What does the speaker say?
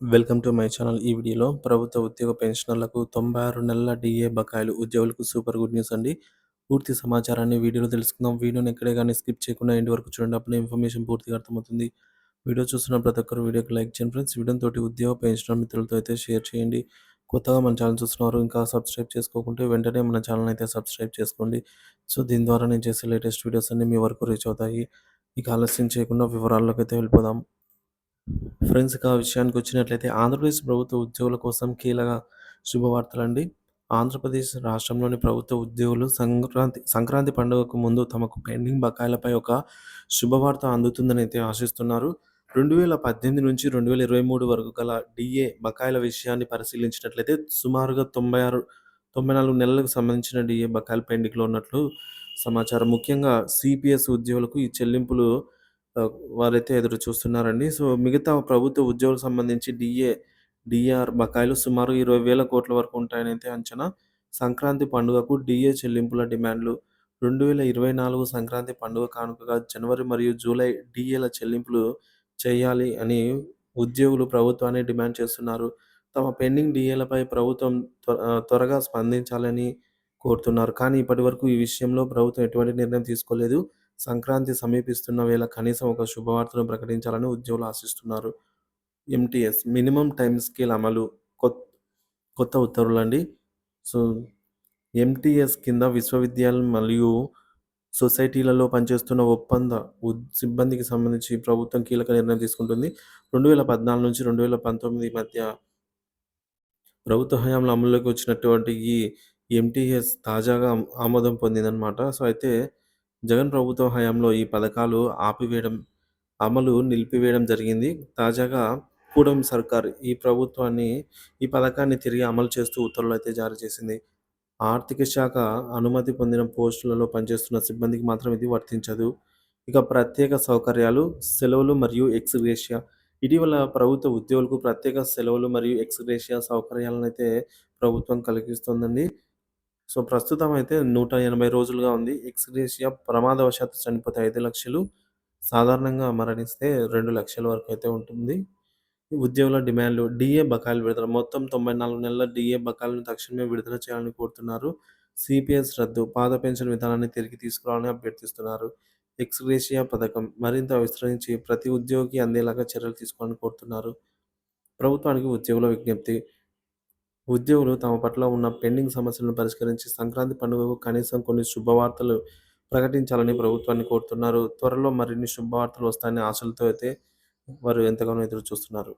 Welcome to my channel. ఈ వీడియోలో ప్రభుత్వ ఉద్యోగ పెన్షనర్లకు 96 నెలల డిఏ బకాయిలు ఉద్యోగులకు సూపర్ గుడ్ న్యూస్ అండి. పూర్తి సమాచారాన్ని వీడియోలో తెలుసుకుందాం. వీడియోని ఎక్కడే కానీ స్కిప్ చేయకుండా ఎండ్ వరకు చూడండి. అప్పుడే ఇన్ఫర్మేషన్ పూర్తిగా అర్థమవుతుంది. వీడియో చూస్తున్న ప్రతి ఒక్కరు వీడియోకి లైక్ చేయండి ఫ్రెండ్స్. వీడియోని తోటి ఉద్యోగ పెన్షనర్ మిత్రులతో అయితే షేర్ చేయండి. కొత్తగా మన ఛానల్ చూస్తున్నారు ఇంకా సబ్స్క్రైబ్ చేసుకోకుంటే వెంటనే మన ఛానల్ అయితే సబ్స్క్రైబ్ చేసుకోండి. సో దీని ద్వారా నేను చేసే లేటెస్ట్ వీడియోస్ అన్నీ మీ వరకు రీచ్ అవుతాయి. ఇక ఆలస్యం చేయకుండా వివరాల్లోకి అయితే వెళ్ళిపోదాం. ఫ్రెండ్స్ ఇక విషయానికి వచ్చినట్లయితే ఆంధ్రప్రదేశ్ ప్రభుత్వ ఉద్యోగుల కోసం కీలక శుభవార్తలండి. ఆంధ్రప్రదేశ్ రాష్ట్రంలోని ప్రభుత్వ ఉద్యోగులు సంక్రాంతి సంక్రాంతి పండుగకు ముందు తమకు పెండింగ్ బకాయిలపై ఒక శుభవార్త అందుతుందని అయితే ఆశిస్తున్నారు. 2018 నుంచి 2023 వరకు గల డీఏ బకాయిల విషయాన్ని పరిశీలించినట్లయితే సుమారుగా 96 94 నెలలకు సంబంధించిన డిఏ బకాయిలు పెండింగ్‌లో ఉన్నట్లు సమాచారం. ముఖ్యంగా సీపీఎస్ ఉద్యోగులకు ఈ చెల్లింపులు వారైతే ఎదురు చూస్తున్నారండి. సో మిగతా ప్రభుత్వ ఉద్యోగులకు సంబంధించి డీఏ, డీఆర్ బకాయిలు సుమారు 20,000 కోట్ల వరకు ఉంటాయనైతే అంచనా. సంక్రాంతి పండుగకు డీఏ చెల్లింపుల డిమాండ్లు 2024 సంక్రాంతి పండుగ కానుకగా జనవరి మరియు జూలై డీఏల చెల్లింపులు చేయాలి అని ఉద్యోగులు ప్రభుత్వాన్ని డిమాండ్ చేస్తున్నారు. తమ పెండింగ్ డీఏలపై ప్రభుత్వం త్వ ఆహ్, త్వరగా స్పందించాలని కోరుతున్నారు. కానీ ఇప్పటివరకు ఈ విషయంలో ప్రభుత్వం ఎటువంటి నిర్ణయం తీసుకోలేదు. సంక్రాంతి సమీపిస్తున్న వేళ కనీసం ఒక శుభవార్తను ప్రకటించాలని ఉద్యోగులు ఆశిస్తున్నారు. ఎంటీఎస్ మినిమమ్ టైమ్ స్కేల్ అమలు కొత్త కొత్త ఉత్తర్వులండి. సో ఎంటీఎస్ కింద విశ్వవిద్యాలయం మరియు సొసైటీలలో పనిచేస్తున్న ఒప్పంద సిబ్బందికి సంబంధించి ప్రభుత్వం కీలక నిర్ణయం తీసుకుంటుంది. 2014 నుంచి 2019 మధ్య ప్రభుత్వ హయాంలో అమల్లోకి వచ్చినటువంటి ఈ ఎంటీఎస్ తాజాగా ఆమోదం పొందిందనమాట. సో అయితే జగన్ ప్రభుత్వ హయాంలో ఈ పథకాలు ఆపివేయడం, అమలు నిలిపివేయడం జరిగింది. తాజాగా కూటమి సర్కార్ ఈ ప్రభుత్వాన్ని ఈ పథకాన్ని తిరిగి అమలు చేస్తూ ఉత్తర్వులైతే జారీ చేసింది. ఆర్థిక శాఖ అనుమతి పొందిన పోస్టులలో పనిచేస్తున్న సిబ్బందికి మాత్రం ఇది వర్తించదు. ఇక ప్రత్యేక సౌకర్యాలు, సెలవులు మరియు ఎక్స్గ్రేషియా ఇటీవల ప్రభుత్వ ఉద్యోగులకు ప్రత్యేక సెలవులు మరియు ఎక్స్గ్రేషియా సౌకర్యాలను అయితే ప్రభుత్వం కలిగిస్తోందండి. సో ప్రస్తుతం అయితే 180 రోజులుగా ఉంది. ఎక్స్గ్రేషియా ప్రమాదవశాత్తు చనిపోతే ఐదు లక్షలు సాధారణంగా మరణిస్తే 2,00,000 వరకు అయితే ఉంటుంది. ఉద్యోగుల డిమాండ్లు డిఏ బకాయిలు విడుదల మొత్తం 94 నెలల డిఏ బకాయిలను తక్షణమే విడుదల చేయాలని కోరుతున్నారు. సిపిఎస్ రద్దు, పాత పెన్షన్ విధానాన్ని తిరిగి తీసుకురావాలని అభ్యర్థిస్తున్నారు. ఎక్స్గ్రేషియా పథకం మరింత విస్తరించి ప్రతి ఉద్యోగికి అందేలాగా చర్యలు తీసుకోవాలని కోరుతున్నారు. ప్రభుత్వానికి ఉద్యోగుల విజ్ఞప్తి ఉద్యోగులు తమ పట్ల ఉన్న పెండింగ్ సమస్యలను పరిష్కరించి సంక్రాంతి పండుగకు కనీసం కొన్ని శుభవార్తలు ప్రకటించాలని ప్రభుత్వాన్ని కోరుతున్నారు. త్వరలో మరిన్ని శుభవార్తలు వస్తాయనే ఆశలతో అయితే వారు ఎంతగానో ఎదురు చూస్తున్నారు.